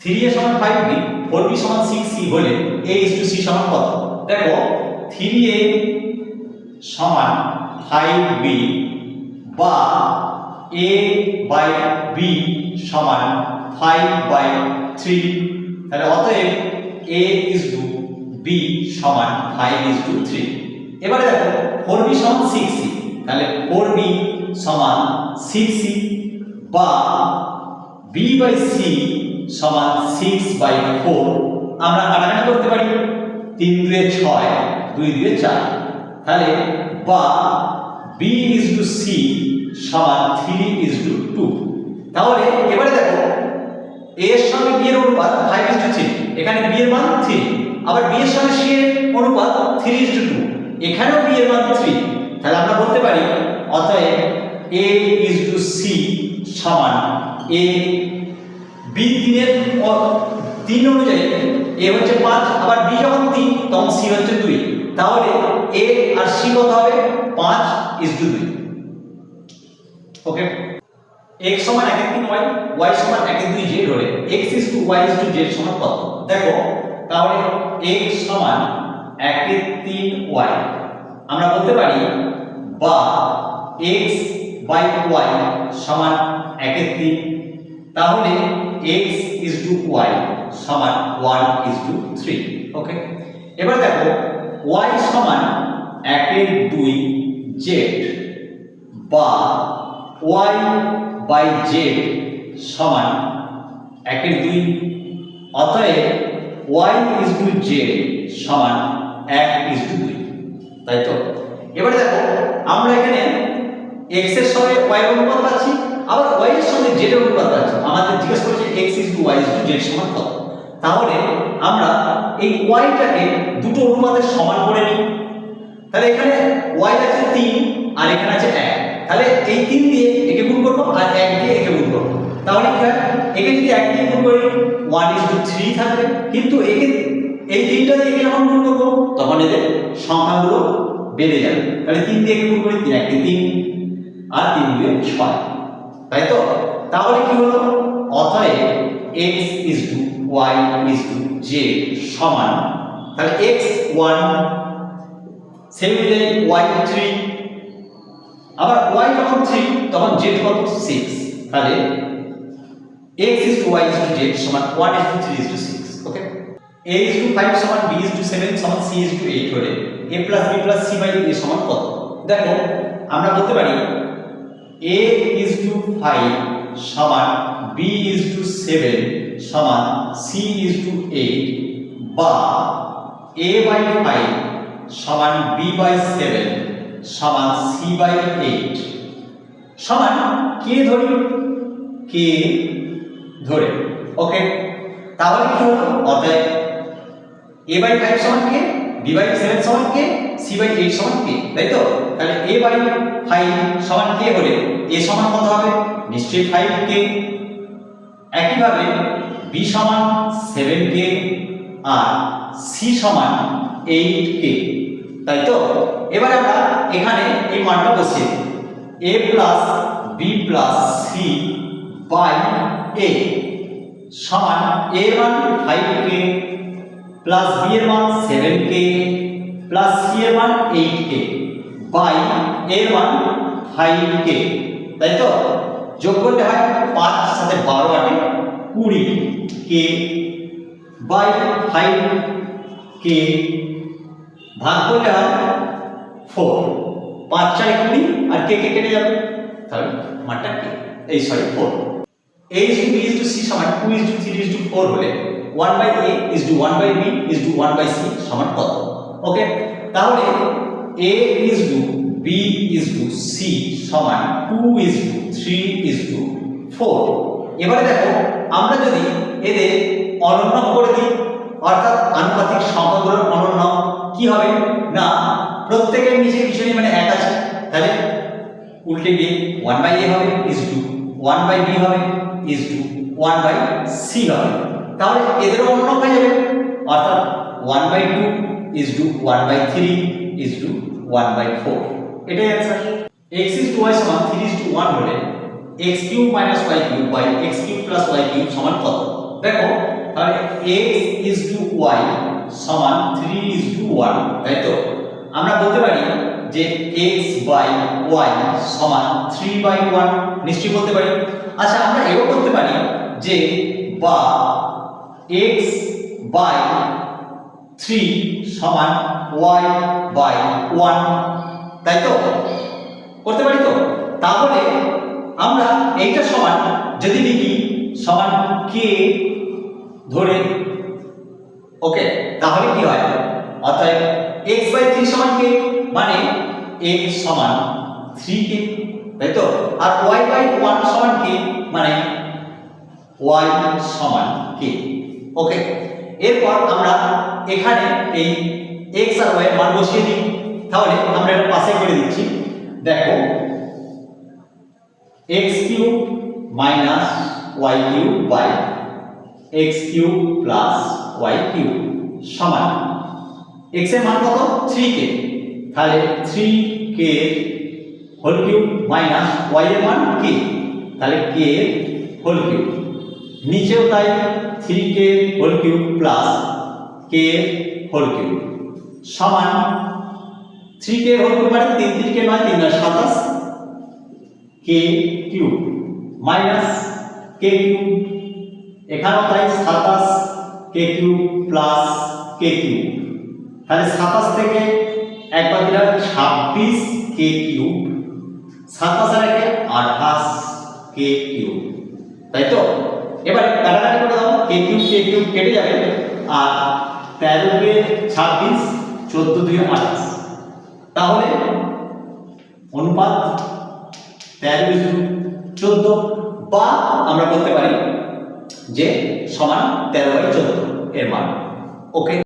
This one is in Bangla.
থ্রি সমান ফাইভ বি ফোর বি সমান সিক্স সি হলে এ ইস টু সি সমান কত? দেখো থ্রি এ সমান ফাইভ বি বা এ বাই বি সমান ফাইভ বাই থ্রি তাহলে অতএব এ ইজ টু বি সমান ফাইভ ইজ টু থ্রি এবারে দেখো ফোর বি সমান সিক্স সি তাহলে ফোর বি সমান সিক্স সি বা বি বাই সি সমান সিক্স বাই ফোর আমরা কাটাকাটি করতে পারি। তিন দুয়ে ছয়, দুই দুয়ে চার। তাহলে বা বি ইজ টু সি সমান three is to two two এবারে দেখো এর সঙ্গে বি এর অনুপাত ফাইভ ইজ টু থ্রি এখানে বি এর মান থ্রি আবার বি এর সঙ্গে সি এর অনুপাত থ্রি ইজ টু টু এখানেও বি এর মান থ্রি তাহলে আমরা বলতে পারি, অতএব এ ইজ টু সি সমান এ বি তিনের তিন অনুযায়ী, এ হচ্ছে পাঁচ, আবার বি যখন তিন, তখন সি হচ্ছে দুই। তাহলে এ আর সি কত হবে? পাঁচ ইজ টু দুই। ওকে x সমান 1 এর 3 y y সমান 1 এর 2 z হলে x is to y is to z সমান কত? দেখো, তাহলে x সমান 1 এর 3 y আমরা বলতে পারি বা x বাই y সমান 1 এর 3 তাহলে x is to y সমান 1 is to 3 ওকে এবার দেখো, y সমান 1 এর 2 z বা y বাই z সমান একের দুই, অতএব y ইজ টু z সমান এক ইজ টু দুই, তাই তো? এবারে দেখো, আমরা এখানে x এর সঙ্গে y এর অনুপাত পাচ্ছি, আবার y এর সঙ্গে z এর অনুপাত পাচ্ছি। আমাদের জিজ্ঞেস করেছে x is to y is to z সমান কত? তাহলে আমরা এই y টাকে দুটো অনুপাতের সমান করে নিই। তাহলে এখানে y আছে 3 আর এখানে আছে 1 তাহলে এই 3 দিয়ে একে গুণ করব আর 1 দিয়ে একে গুণ করব। তাহলে কি হয়? একে যদি 1 দিয়ে গুণ করি 1 is to 3 থাকবে। কিন্তু একে, এই তিনটা দিয়ে যখন গুণ করব, তখন এদের সংখ্যাগুলো বেড়ে যাবে। তাহলে 3 দিয়ে গুণ করি 3 1 3 আর 3 দিয়ে 6 তাই তো? তাহলে কি হলো? অতএব x is to y is to z সমান তাহলে x 1 সেম অনুযায়ী y 3 আবার y যখন 3 তখন z কত 6 তাহলে x is to y is to z সমান 1 is to 3 is to 6 okay a is to 5 সমান b is to 7 সমান c is to 8 হলে a plus b plus c by a সমান কত দেখো আমরা বলতে পারি a is to 5 সমান b is to 7 সমান c is to 8 বা a by 5 সমান b by 7 সমান c by 8 সমান কে ধরি। কে ধরে। ওকে তাহলে কি হলো অতএব a by 5 সমান কে b by 7 সমান কে c by 8 সমান কে তাই তো তাহলে a by 5 সমান কে হলে a সমান কত হবে? নিশ্চয়ই 5 কে একইভাবে b সমান 7 কে আর c সমান 8 কে তাই তো এবার আমরা এখানে এই মানটা বসিয়ে a plus b plus c by a সমান a মান 5 কে প্লাস b এর মান 7 কে প্লাস c এর মান 8 কে বাই এর মান 5 কে তাই তো? যোগ করলে হয় 5 সাথে 12 আটে 20 কে বাই 5 কে ভাগ করলে হয় 4 5 চারে 20 আর কে কে কেটে যাবে। তাহলে মানটা কে? এই sorry 4 a is to b is to c সমান 2 is to 3 is to 4 হলে 1 by a is to 1 by b is to 1 by c সমান কত? ওকে তাহলে a is to b is to c সমান 2 is to 3 is to 4 এবারে দেখো, আমরা যদি এদের অনন্য করে দিই, অর্থাৎ আনুপাতিক সংখ্যাগুলোর অনন্য, কি হবে? না, প্রত্যেকের নিচে কিছু নেই মানে এক আছে। তাহলে উল্টে গিয়ে 1 বাই a হবে ইজ টু 1 বাই b হবে ইজ টু 1 বাই c হবে। তাহলে এদেরও অন্য হয়ে যাবে। অর্থাৎ 1 by 2 is to 1 by 3 is to 1 by 4 এটাই answer x is to y সমান 3 ইজ টু 1 হলে x cube minus y cube by x cube plus y cube সমান কত? দেখো x is to y সমান 3 is to 1 তাই তো? আমরা বলতে পারি যে x বাই y সমান 3 বাই 1 নিশ্চয়ই বলতে পারি। আচ্ছা আমরা এও বলতে পারি যে বা x বাই 3 সমান y বাই 1 তাই তো? করতে পারি তো? তাহলে আমরা এইটা সমান, যদি লিখি সমান k ধরে ওকে তাহলে কি হয়? অতএব x বাই 3 সমান k মানে x সমান 3k তাই তো? আর y বাই 1 সমান k মানে y সমান k ওকে এরপর আমরা এখানে এই x আর এর মান বসিয়ে দিই। তাহলে আমরা এটা পাশে করে দিচ্ছি। দেখো, x cube minus y cube by x cube plus y cube সমান। X এর মান কত? 3k তাহলে 3k whole cube minus y এর মান k তাহলে k হোল কিউব নিচেও তাই 3k হোল কিউব প্লাস এর হোল কিউব সমান 3k হোল কিউব মানে 3 3k নয় 3 নয় 27 k cube minus k cube এখানেও তাই 27 k cube plus k cube তাহলে 27 থেকে একবার দিলাম 26 k কিউব 27 আর 28 k কিউব তাই তো? এবারে কাটাকাটি করে দাও কে কে কেটে যাবে। আর 13 কে 26 14 দুই 28 তাহলে অনুপাত তেরো চোদ্দ বা আমরা বলতে পারি যে সমান তেরো বাই চোদ্দ এর মান। ওকে